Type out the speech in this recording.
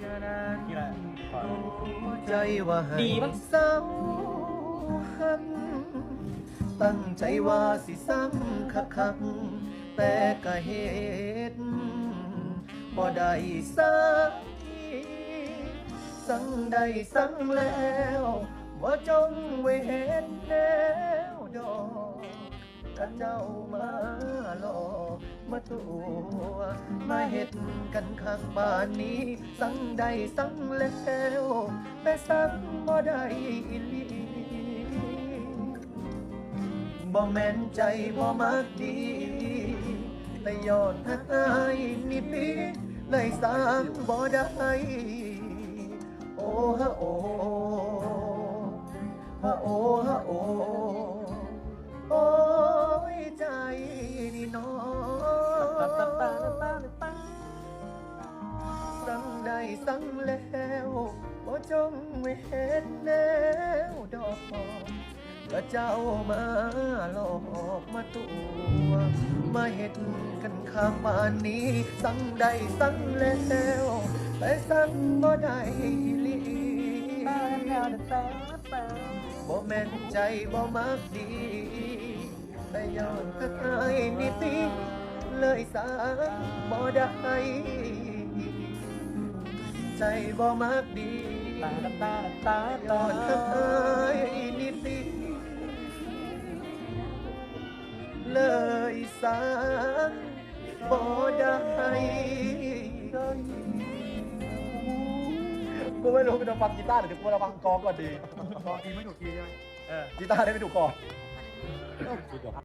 นี่แหละใจว่าห้ดีปะเศร้าหันตั้งใจว่าสิซ้ำคักคักแต่ก็เหตุบ่ได้สักทีสั่งได้สั่งแล้วว่จงไว้เห เจ้ามาหลอกมาตัวมาเห็ดกันข้างบ้านนี้ สั่งได้สั่งแล้วแต่สั่งบ่ได้อีหลีบ่แม่นใจบ่มักดี แต่ยอดทักอายนี่ปีเลยสร้างบ่ได้ โอ้ฮะโอ้ฮะโอ้ฮะโอ้โอ้ สั่งแล้วบ่จงไม่เห็นแล้วดอกก็เจ้ามาหลอกมาตัวมาเห็ดกันข้างบ้านนี้ สั่งได้สั่งแล้วแต่สั่งบ่ได้ลีบ่แม่นใจบ่มักดีแต่ย้อนทักอายนี่ติเลยสั่งบ่ได้ ใจบ่มักดีตาตาตาย้อนทักอายนี่ติเลยสังบ่ได้กูไม่รู้กูจะฟังกีตาร์หรือกูจะฟังกองก่อนดีกองทีไม่ถูกทีใช่ไหมกีตาร์ได้ไม่ถูกคอง